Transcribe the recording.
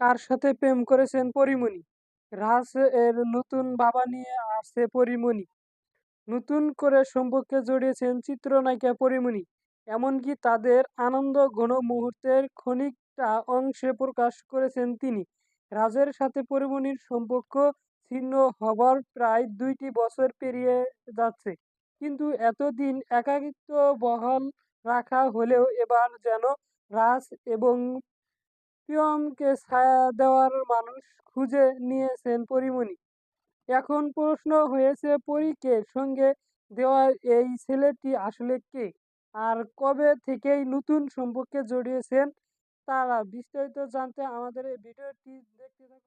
কার সাথে প্রেম করেছেন পরীমণি? রাজ এর নতুন বাবা নিয়ে আসছে পরীমণি। নতুন করে সম্পর্কে জড়িয়েছেন চিত্রনায়িকা পরীমণি। এমনকি তাদের আনন্দ ঘন মুহূর্তের ক্ষণিকটা অংশে প্রকাশ করেছেন তিনি। রাজের সাথে পরীমণির সম্পর্ক ছিন্ন হবার প্রায় দুইটি বছর পেরিয়ে যাচ্ছে। কিন্তু এতদিন একাকিত্ব বহাল রাখা হলেও এবার যেন রাজ এবং প্রিয়মকে ছায়া দেওয়ার মানুষ খুঁজে নিয়েছেন পরিমণি। এখন প্রশ্ন হয়েছে পরীকে সঙ্গে দেওয়ার এই ছেলেটি আসলে কে? আর কবে থেকেই নতুন সম্পর্কে জড়িয়েছেন তারা বিস্তারিত জানতে আমাদের এই ভিডিওটি দেখতে থাকুন।